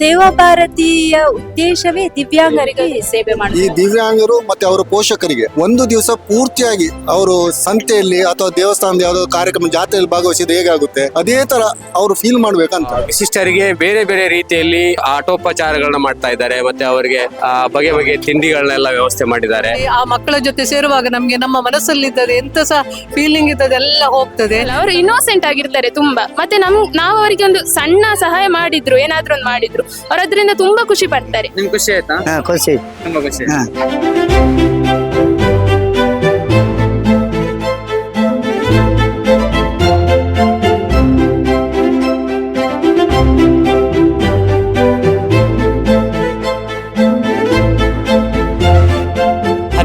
ಸೇವಾ ಭಾರತೀಯ ಉದ್ದೇಶವೇ ದಿವ್ಯಾಂಗರಿಗೆ ಸೇವೆ ಈ ಮಾಡುವುದು ದಿವ್ಯಾಂಗರು ಮತ್ತೆ ಅವರ ಪೋಷಕರಿಗೆ ಒಂದು ದಿವಸ ಪೂರ್ತಿಯಾಗಿ ಅವರು ಸಂತೆಯಲ್ಲಿ ಅಥವಾ ದೇವಸ್ಥಾನದ ಯಾವುದೋ ಕಾರ್ಯಕ್ರಮ ಜಾತ್ರೆಯಲ್ಲಿ ಭಾಗವಹಿಸಿದ ಹೇಗಾಗುತ್ತೆ? ಅದೇ ತರ ಅವರು ಫೀಲ್ ಮಾಡ್ಬೇಕಂತ. ವಿಶಿಷ್ಟರಿಗೆ ಬೇರೆ ಬೇರೆ ರೀತಿಯಲ್ಲಿ ಆಟೋಪಚಾರಗಳನ್ನ ಮಾಡ್ತಾ ಇದ್ದಾರೆ. ಮತ್ತೆ ಅವರಿಗೆ ಆ, ಬಗೆ ಬಗೆ ತಿಂಡಿಗಳನ್ನೆಲ್ಲ ವ್ಯವಸ್ಥೆ ಮಾಡಿದ್ದಾರೆ. ಆ ಮಕ್ಕಳ ಜೊತೆ ಸೇರುವಾಗ ನಮ್ಗೆ ನಮ್ಮ ಮನಸ್ಸಲ್ಲಿದ್ದದೆ ಎಂತ ಸಹ ಫೀಲಿಂಗ್ ಇದ್ದದೆ ಎಲ್ಲ ಹೋಗ್ತದೆ. ಅವರು ಇನ್ನೋಸೆಂಟ್ ಆಗಿರ್ತಾರೆ ತುಂಬಾ. ಮತ್ತೆ ನಮ್ ನಾವು ಅವರಿಗೆ ಒಂದು ಸಣ್ಣ ಸಹಾಯ ಮಾಡಿದ್ರು ಏನಾದ್ರೂ ಒಂದು ಮಾಡಿದ್ರು. ಅವ್ರು ಅದರಿಂದ ತುಂಬಾ ಖುಷಿ ಪಡ್ತಾರೆ. ನಿಮ್ ಖುಷಿ ಆಯ್ತಾ? ಹಾ ಖುಷಿ ತುಂಬಾ ಖುಷಿ ಹಾ.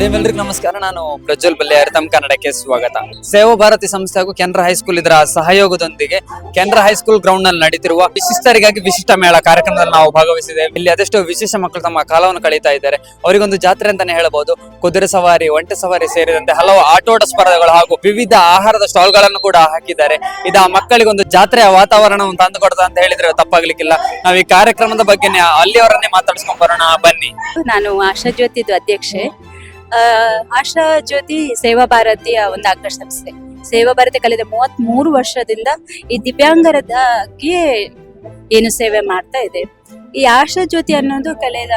ಹರಿವೆಲ್ರಿಗೂ ನಮಸ್ಕಾರ. ನಾನು ಪ್ರಜ್ವಲ್ ಬಲ್ಯಾರ್ ತಮ್ಮ ಕನ್ನಡಕ್ಕೆ ಸ್ವಾಗತ. ಸೇವಾ ಭಾರತಿ ಸಂಸ್ಥೆ ಹಾಗೂ ಕೆನರಾ ಹೈಸ್ಕೂಲ್ ಇದರ ಸಹಯೋಗದೊಂದಿಗೆ ಕೆನರಾ ಹೈಸ್ಕೂಲ್ ಗ್ರೌಂಡ್ನಲ್ಲಿ ನಡೀತಿರುವ ವಿಶಿಷ್ಟರಿಗಾಗಿ ವಿಶಿಷ್ಟ ಮೇಳ ಕಾರ್ಯಕ್ರಮದಲ್ಲಿ ನಾವು ಭಾಗವಹಿಸಿದ್ದೇವೆ. ಇಲ್ಲಿ ಅದೆಷ್ಟು ವಿಶೇಷ ಮಕ್ಕಳು ತಮ್ಮ ಕಾಲವನ್ನು ಕಳೀತಾ ಇದ್ದಾರೆ. ಅವರಿಗೊಂದು ಜಾತ್ರೆ ಅಂತಾನೆ ಹೇಳಬಹುದು. ಕುದುರೆ ಸವಾರಿ, ಒಂಟೆ ಸವಾರಿ ಸೇರಿದಂತೆ ಹಲವು ಆಟೋಟ ಸ್ಪರ್ಧೆಗಳು ಹಾಗೂ ವಿವಿಧ ಆಹಾರದ ಸ್ಟಾಲ್ಗಳನ್ನು ಕೂಡ ಹಾಕಿದ್ದಾರೆ. ಇದು ಆ ಮಕ್ಕಳಿಗೆ ಒಂದು ಜಾತ್ರೆಯ ವಾತಾವರಣವನ್ನು ತಂದು ಕೊಡ್ತಾ ಅಂತ ಹೇಳಿದ್ರೆ ತಪ್ಪಾಗ್ಲಿಕ್ಕಿಲ್ಲ. ನಾವು ಈ ಕಾರ್ಯಕ್ರಮದ ಬಗ್ಗೆ ಅಲ್ಲಿಯವರನ್ನೇ ಮಾತಾಡ್ಸ್ಕೊಂಡ್ ಬರೋಣ. ಬನ್ನಿ. ನಾನು ಆಶಾ ಅಧ್ಯಕ್ಷೆ. ಆಶಾ ಜ್ಯೋತಿ ಸೇವಾ ಭಾರತಿಯ ಒಂದು ಅಂಗ ಸಂಸ್ಥೆ ಸೇವಾ ಭಾರತಿ ಕಳೆದ ಮೂವತ್ತ್ ಮೂರು ವರ್ಷದಿಂದ ಈ ದಿವ್ಯಾಂಗರದಕ್ಕೆ ಏನು ಸೇವೆ ಮಾಡ್ತಾ ಇದೆ. ಈ ಆಶಾ ಜ್ಯೋತಿ ಅನ್ನೋದು ಕಳೆದ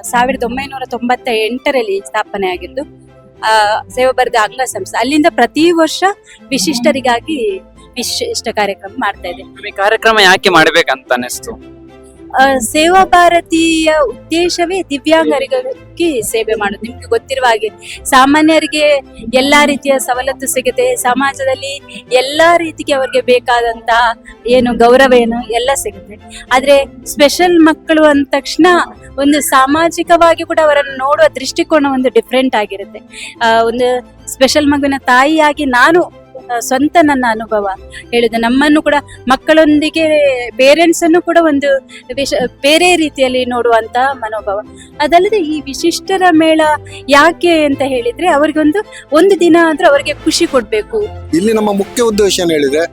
ಸಾವಿರದ ಒಂಬೈನೂರ ತೊಂಬತ್ತ ಎಂಟರಲ್ಲಿ ಸ್ಥಾಪನೆ ಆಗಿದ್ದು, ಆ, ಸೇವಾ ಭಾರತಿ ಅಂಗ ಸಂಸ್ಥೆ. ಅಲ್ಲಿಂದ ಪ್ರತಿ ವರ್ಷ ವಿಶಿಷ್ಟರಿಗಾಗಿ ವಿಶಿಷ್ಟ ಕಾರ್ಯಕ್ರಮ ಮಾಡ್ತಾ ಇದೆ. ಕಾರ್ಯಕ್ರಮ ಯಾಕೆ ಮಾಡ್ಬೇಕಂತ ಅನಿಸ್ತು ಸೇವಾ ಭಾರತೀಯ ಉದ್ದೇಶವೇ ದಿವ್ಯಾಂಗರಿಗೆ ಸೇವೆ ಮಾಡೋದು. ನಿಮ್ಗೆ ಗೊತ್ತಿರುವ ಹಾಗೆ ಸಾಮಾನ್ಯರಿಗೆ ಎಲ್ಲಾ ರೀತಿಯ ಸವಲತ್ತು ಸಿಗುತ್ತೆ. ಸಮಾಜದಲ್ಲಿ ಎಲ್ಲಾ ರೀತಿಗೆ ಅವ್ರಿಗೆ ಬೇಕಾದಂತಹ ಏನು ಗೌರವ ಏನು ಎಲ್ಲ ಸಿಗುತ್ತೆ. ಆದ್ರೆ ಸ್ಪೆಷಲ್ ಮಕ್ಕಳು ಅಂದ ತಕ್ಷಣ ಒಂದು ಸಾಮಾಜಿಕವಾಗಿ ಕೂಡ ಅವರನ್ನು ನೋಡುವ ದೃಷ್ಟಿಕೋನ ಒಂದು ಡಿಫ್ರೆಂಟ್ ಆಗಿರುತ್ತೆ. ಒಂದು ಸ್ಪೆಷಲ್ ಮಗುವಿನ ತಾಯಿಯಾಗಿ ನಾನು ಸ್ವಂತ ನನ್ನ ಅನುಭವ. ಹೇಳಿದೆ ನಮ್ಮನ್ನು ಕೂಡ ಮಕ್ಕಳೊಂದಿಗೆ ಪೇರೆಂಟ್ಸ್ ಅನ್ನು ಕೂಡ ಒಂದು ವಿಶ, ಬೇರೆ ರೀತಿಯಲ್ಲಿ ನೋಡುವಂತ ಮನೋಭಾವ. ಅದಲ್ಲದೆ ಈ ವಿಶಿಷ್ಟರ ಮೇಳ ಯಾಕೆ ಅಂತ ಹೇಳಿದ್ರೆ ಅವರಿಗೊಂದು ಒಂದು ದಿನ ಆದ್ರೂ ಅವರಿಗೆ ಖುಷಿ ಕೊಡ್ಬೇಕು. ಇಲ್ಲಿ ನಮ್ಮ ಮುಖ್ಯ ಉದ್ದೇಶ ಏನ್ ಹೇಳಿದ್ರೆ,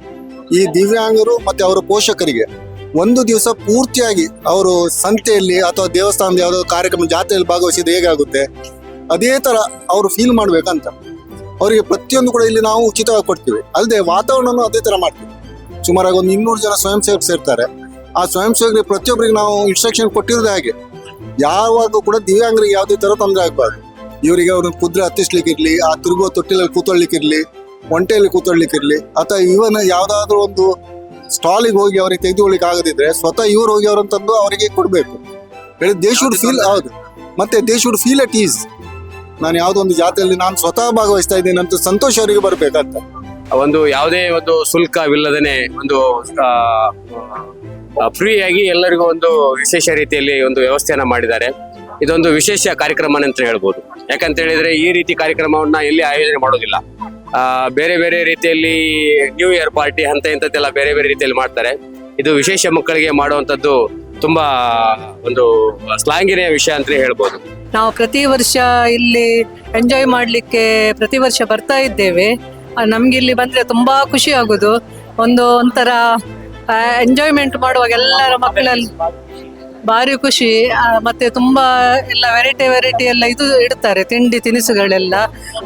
ಈ ದಿವ್ಯಾಂಗರು ಮತ್ತೆ ಅವರ ಪೋಷಕರಿಗೆ ಒಂದು ದಿವಸ ಪೂರ್ತಿಯಾಗಿ ಅವರು ಸಂತೆಯಲ್ಲಿ ಅಥವಾ ದೇವಸ್ಥಾನದ ಯಾವುದೋ ಕಾರ್ಯಕ್ರಮ ಜಾತ್ರೆಯಲ್ಲಿ ಭಾಗವಹಿಸಿದ ಹೇಗಾಗುತ್ತೆ, ಅದೇ ತರ ಅವರು ಫೀಲ್ ಮಾಡ್ಬೇಕಂತ. ಅವರಿಗೆ ಪ್ರತಿಯೊಂದು ಕೂಡ ಇಲ್ಲಿ ನಾವು ಉಚಿತವಾಗಿ ಕೊಡ್ತೀವಿ. ಅಲ್ಲದೆ ವಾತಾವರಣನೂ ಅದೇ ತರ ಮಾಡ್ತೀವಿ. ಸುಮಾರಾಗಿ ಒಂದು ಇನ್ನೂರು ಜನ ಸ್ವಯಂ ಸೇವಕರು ಸೇರ್ತಾರೆ. ಆ ಸ್ವಯಂ ಸೇವಕರಿಗೆ ಪ್ರತಿಯೊಬ್ಬರಿಗೆ ನಾವು ಇನ್ಸ್ಟ್ರಕ್ಷನ್ ಕೊಟ್ಟಿರೋದು ಹಾಗೆ. ಯಾವಾಗ ಕೂಡ ದಿವ್ಯಾಂಗರಿಗೆ ಯಾವುದೇ ತರ ತೊಂದರೆ ಆಗಬಾರ್ದು. ಇವರಿಗೆ ಅವರು ಕುದುರೆ ಹತ್ತಿಸ್ಲಿಕ್ಕಿರ್ಲಿ, ಆ ತಿರುಗುವ ತೊಟ್ಟಿಲಲ್ಲಿ ಕೂತ್ಕೊಳ್ಳಿಕ್ಕಿರ್ಲಿ, ಒಂಟೆಯಲ್ಲಿ ಕೂತ್ಕೊಳ್ಳಿಕ್ಕಿರ್ಲಿ, ಅಥವಾ ಇವನ್ ಯಾವ್ದಾದ್ರು ಒಂದು ಸ್ಟಾಲಿಗೆ ಹೋಗಿ ಅವರಿಗೆ ತೆಗೆದುಕೊಳ್ಳಿಕ್ ಆಗದಿದ್ರೆ ಸ್ವತಃ ಇವ್ರು ಹೋಗಿ ಅವ್ರನ್ನ ತಂದು ಅವರಿಗೆ ಕೊಡ್ಬೇಕು. ಹೇಳಿ ದೇಶ ಫೀಲ್ ಹೌದು. ಮತ್ತೆ ದೇಶ ಫೀಲ್ ಅಟ್ ಈಸ್ ನಾನು ಯಾವುದೋ ಒಂದು ಜಾತ್ರೆಯಲ್ಲಿ ನಾನು ಸ್ವತಃ ಭಾಗವಹಿಸ್ತಾ ಇದ್ದೇನೆ ಅಂತ ಸಂತೋಷ ಅವರಿಗೆ ಬರ್ಬೇಕಂತ ಒಂದು ಯಾವುದೇ ಒಂದು ಶುಲ್ಕವಿಲ್ಲದೇ ಒಂದು ಫ್ರೀ ಆಗಿ ಎಲ್ಲರಿಗೂ ಒಂದು ವಿಶೇಷ ರೀತಿಯಲ್ಲಿ ಒಂದು ವ್ಯವಸ್ಥೆಯನ್ನ ಮಾಡಿದ್ದಾರೆ. ಇದೊಂದು ವಿಶೇಷ ಕಾರ್ಯಕ್ರಮ ಅಂತ ಹೇಳ್ಬೋದು. ಯಾಕಂತ ಹೇಳಿದ್ರೆ ಈ ರೀತಿ ಕಾರ್ಯಕ್ರಮವನ್ನ ಎಲ್ಲಿ ಆಯೋಜನೆ ಮಾಡೋದಿಲ್ಲ. ಬೇರೆ ಬೇರೆ ರೀತಿಯಲ್ಲಿ ನ್ಯೂ ಇಯರ್ ಪಾರ್ಟಿ ಅಂತ ಇಂಥದ್ದೆಲ್ಲ ಬೇರೆ ಬೇರೆ ರೀತಿಯಲ್ಲಿ ಮಾಡ್ತಾರೆ. ಇದು ವಿಶೇಷ ಮಕ್ಕಳಿಗೆ ಮಾಡುವಂತದ್ದು ತುಂಬಾ ಒಂದು ಸ್ಲಾಂಗಿನ ವಿಷಯ ಅಂತ ಹೇಳ್ಬೋದು. ನಾವು ಪ್ರತಿ ವರ್ಷ ಇಲ್ಲಿ ಎಂಜಾಯ್ ಮಾಡ್ಲಿಕ್ಕೆ ಪ್ರತಿ ವರ್ಷ ಬರ್ತಾ ಇದ್ದೇವೆ. ನಮ್ಗೆ ಇಲ್ಲಿ ಬಂದ್ರೆ ತುಂಬಾ ಖುಷಿ ಆಗುದು. ಒಂದು ಒಂಥರ ಎಂಜಾಯ್ಮೆಂಟ್ ಮಾಡುವಾಗ ಎಲ್ಲರ ಮಕ್ಕಳಲ್ಲಿ ಭಾರಿ ಖುಷಿ. ಆ, ಮತ್ತೆ ತುಂಬಾ ಎಲ್ಲ ವೆರೈಟಿ ವೆರೈಟಿ ಎಲ್ಲ ಇದು ಇಡ್ತಾರೆ ತಿಂಡಿ ತಿನಿಸುಗಳೆಲ್ಲ.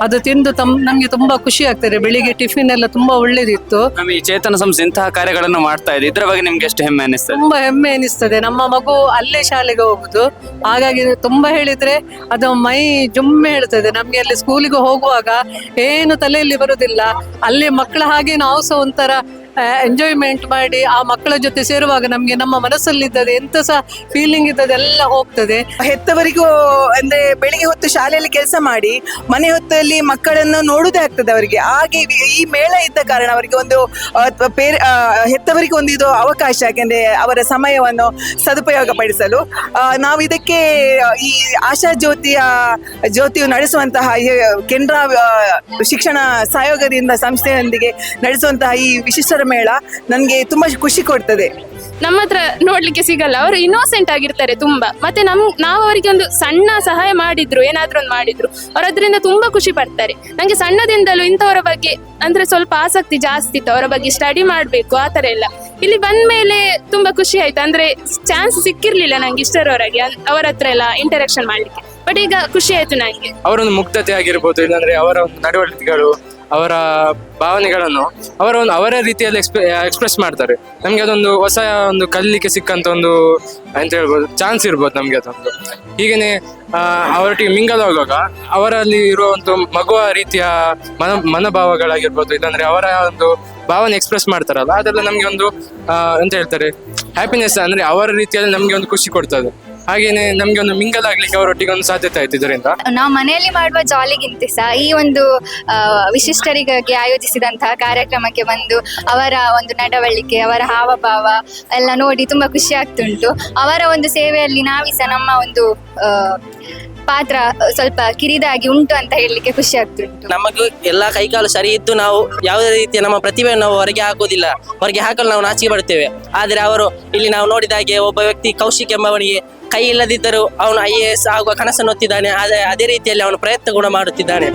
ಅದು ತಿಂದು ತಮ್ ನಮ್ಗೆ ತುಂಬಾ ಖುಷಿ ಆಗ್ತದೆ. ಬೆಳಿಗ್ಗೆ ಟಿಫಿನ್ ಎಲ್ಲ ತುಂಬಾ ಒಳ್ಳೇದಿತ್ತು. ನಮ್ಮ ಈ ಚೇತನ ಸಂಸ್ಥೆ ಇಂತಹ ಕಾರ್ಯಗಳನ್ನು ಮಾಡ್ತಾ ಇದೆ ಇದ್ರ ಬಗ್ಗೆ ನಿಮ್ಗೆ ಎಷ್ಟು ಹೆಮ್ಮೆ ಅನಿಸ್ತದೆ? ತುಂಬಾ ಹೆಮ್ಮೆ ಅನಿಸ್ತದೆ. ನಮ್ಮ ಮಗು ಅಲ್ಲೇ ಶಾಲೆಗೆ ಹೋಗುದು. ಹಾಗಾಗಿ ತುಂಬಾ ಹೇಳಿದ್ರೆ ಅದು ಮೈ ಜುಮ್ಮೆ ಹೇಳ್ತದೆ. ನಮ್ಗೆ ಅಲ್ಲಿ ಸ್ಕೂಲಿಗೆ ಹೋಗುವಾಗ ಏನು ತಲೆಯಲ್ಲಿ ಬರುದಿಲ್ಲ. ಅಲ್ಲಿ ಮಕ್ಕಳ ಹಾಗೆ ನಾವು ಸಹ ಒಂಥರ ಎಂಜಾಯ್ಮೆಂಟ್ ಮಾಡಿ ಆ ಮಕ್ಕಳ ಜೊತೆ ಸೇರುವಾಗ ನಮಗೆ ನಮ್ಮ ಮನಸ್ಸಲ್ಲಿದ್ದದೆ ಎಂತ ಸಹ ಫೀಲಿಂಗ್ ಇದ್ದದೆ ಎಲ್ಲ ಹೋಗ್ತದೆ. ಹೆತ್ತವರಿಗೂ ಅಂದ್ರೆ ಬೆಳಿಗ್ಗೆ ಹೊತ್ತು ಶಾಲೆಯಲ್ಲಿ ಕೆಲಸ ಮಾಡಿ, ಮನೆ ಹೊತ್ತಲ್ಲಿ ಮಕ್ಕಳನ್ನು ನೋಡುವುದೇ ಆಗ್ತದೆ ಅವರಿಗೆ. ಹಾಗೆ ಈ- ಮೇಳ ಇದ್ದ ಕಾರಣ ಅವರಿಗೆ ಒಂದು ಪೇರ್ ಹೆತ್ತವರಿಗೆ ಒಂದು ಇದು ಅವಕಾಶ, ಯಾಕೆಂದ್ರೆ ಅವರ ಸಮಯವನ್ನು ಸದುಪಯೋಗ ಪಡಿಸಲು ನಾವು ಇದಕ್ಕೆ, ಈ ಆಶಾ ಜ್ಯೋತಿಯ ಜ್ಯೋತಿಯು ನಡೆಸುವಂತಹ ಕೆನರಾ ಶಿಕ್ಷಣ ಸಹಯೋಗದಿಂದ ಸಂಸ್ಥೆಯೊಂದಿಗೆ ನಡೆಸುವಂತಹ ಈ ವಿಶಿಷ್ಟರ ಮೇಳ ನನಗೆ ತುಂಬಾ ಖುಷಿ ಕೊಡ್ತದೆ. ನಮ್ಮ ಹತ್ರ ನೋಡ್ಲಿಕ್ಕೆ ಸಿಗಲ್ಲ. ಅವರು ಇನ್ನೋಸೆಂಟ್ ಆಗಿರ್ತಾರೆ ತುಂಬಾ. ಮತ್ತೆ ನಮ್ ನಾವು ಅವರಿಗೆ ಒಂದು ಸಣ್ಣ ಸಹಾಯ ಮಾಡಿದ್ರು ಏನಾದ್ರೂ ಒಂದು ಮಾಡಿದ್ರು ಅವ್ರು ಅದರಿಂದ ತುಂಬಾ ಖುಷಿ ಪಡ್ತಾರೆ. ನಂಗೆ ಸಣ್ಣದಿಂದಲೂ ಇಂಥವರ ಬಗ್ಗೆ ಅಂದ್ರೆ ಸ್ವಲ್ಪ ಆಸಕ್ತಿ ಜಾಸ್ತಿ ಇತ್ತು. ಅವರ ಬಗ್ಗೆ ಸ್ಟಡಿ ಮಾಡ್ಬೇಕು ಆ ತರ ಎಲ್ಲ. ಇಲ್ಲಿ ಬಂದ ಮೇಲೆ ತುಂಬಾ ಖುಷಿ ಆಯ್ತು. ಅಂದ್ರೆ ಚಾನ್ಸ್ ಸಿಕ್ಕಿರ್ಲಿಲ್ಲ ನಂಗೆ ಇಷ್ಟರವರಾಗಿ ಅವರ ಹತ್ರ ಎಲ್ಲ ಇಂಟರಾಕ್ಷನ್ ಮಾಡ್ಲಿಕ್ಕೆ. ಬಟ್ ಈಗ ಖುಷಿ ಆಯ್ತು ನಂಗೆ. ಅವರೊಂದು ಒಂದು ಮುಗ್ಧತೆ ಆಗಿರ್ಬೋದು ಇಲ್ಲಾಂದ್ರೆ ಅವರ ಒಂದು ನಡವಳಿಕೆಗಳು ಅವರ ಭಾವನೆಗಳನ್ನು ಅವರ ಒಂದು ಅವರ ರೀತಿಯಲ್ಲಿ ಎಕ್ಸ್ಪ್ರೆ ಎಕ್ಸ್ಪ್ರೆಸ್ ಮಾಡ್ತಾರೆ. ನಮ್ಗೆ ಅದೊಂದು ಹೊಸ ಒಂದು ಕಲಿಲಿಕ್ಕೆ ಸಿಕ್ಕಂತ ಒಂದು ಅಂತ ಹೇಳ್ಬೋದು. ಚಾನ್ಸ್ ಇರ್ಬೋದು ನಮ್ಗೆ ಅದೊಂದು. ಹೀಗೇನೆ ಅವರೊಟ್ಟಿಗೆ ಮಿಂಗಲ್ ಆಗುವಾಗ ಅವರಲ್ಲಿ ಇರುವ ಒಂದು ಮಗುವ ರೀತಿಯ ಮನ, ಮನೋಭಾವಗಳಾಗಿರ್ಬೋದು, ಇಲ್ಲಾಂದ್ರೆ ಅವರ ಒಂದು ಭಾವನೆ ಎಕ್ಸ್ಪ್ರೆಸ್ ಮಾಡ್ತಾರಲ್ಲ, ಅದೆಲ್ಲ ನಮ್ಗೆ ಒಂದು ಅಂತ ಹೇಳ್ತಾರೆ ಹ್ಯಾಪಿನೆಸ್ ಅಂದ್ರೆ ಅವರ ರೀತಿಯಲ್ಲಿ ನಮ್ಗೆ ಒಂದು ಖುಷಿ ಕೊಡ್ತದೆ. ಹಾಗೇನೆ ನಮ್ಗೆ ಒಂದು ಮಿಂಗಲ್ ಆಗ್ಲಿಕ್ಕೆ ಅವರೊಟ್ಟಿಗೆ ಒಂದು ಸಾಧ್ಯತೆ ಆಯ್ತು ಇದರಿಂದ. ನಾವು ಮನೆಯಲ್ಲಿ ಮಾಡುವ ಜಾಲಿಗಿಂತ ಸಹ ಈ ಒಂದು ಆ, ವಿಶಿಷ್ಟರಿಗಾಗಿ ಆಯೋಜಿಸಿದಂತಹ ಕಾರ್ಯಕ್ರಮಕ್ಕೆ ಬಂದು ಅವರ ಒಂದು ನಡವಳಿಕೆ ಅವರ ಹಾವಭಾವ ಎಲ್ಲ ನೋಡಿ ತುಂಬಾ ಖುಷಿ ಆಗ್ತುಂಟು. ಅವರ ಒಂದು ಸೇವೆಯಲ್ಲಿ ನಾವಿಸ ಸಹ ನಮ್ಮ ಒಂದು ಆ, ಪಾತ್ರ ಸ್ವಲ್ಪ ಕಿರಿದಾಗಿ ಉಂಟು ಅಂತ ಹೇಳಲಿಕ್ಕೆ ಖುಷಿ ಆಗ್ತುಂಟು. ನಮಗೂ ಎಲ್ಲಾ ಕೈಕಾಲು ಸರಿ ಇದ್ದು ನಾವು ಯಾವುದೇ ರೀತಿಯ ನಮ್ಮ ಪ್ರತಿಭೆಯನ್ನು ನಾವು ಹೊರಗೆ ಹಾಕುವುದಿಲ್ಲ. ಹೊರಗೆ ಹಾಕಲು ನಾವು ನಾಚಿಕೆ ಪಡ್ತೇವೆ ಆದರೆ ಅವರು ಇಲ್ಲಿ ನಾವು ನೋಡಿದಾಗೆ ಒಬ್ಬ ವ್ಯಕ್ತಿ ಕೌಶಿಕ್ ಎಂಬವನಿಗೆ ಕೈ ಇಲ್ಲದಿದ್ದರೂ ಅವನು ಐ ಎ ಎಸ್ ಆಗುವ ಕನಸನ್ನು ಹೊತ್ತಿದ್ದಾನೆ. ಆದರೆ ಅದೇ ರೀತಿಯಲ್ಲಿ ಅವನು ಪ್ರಯತ್ನ ಕೂಡ ಮಾಡುತ್ತಿದ್ದಾನೆ.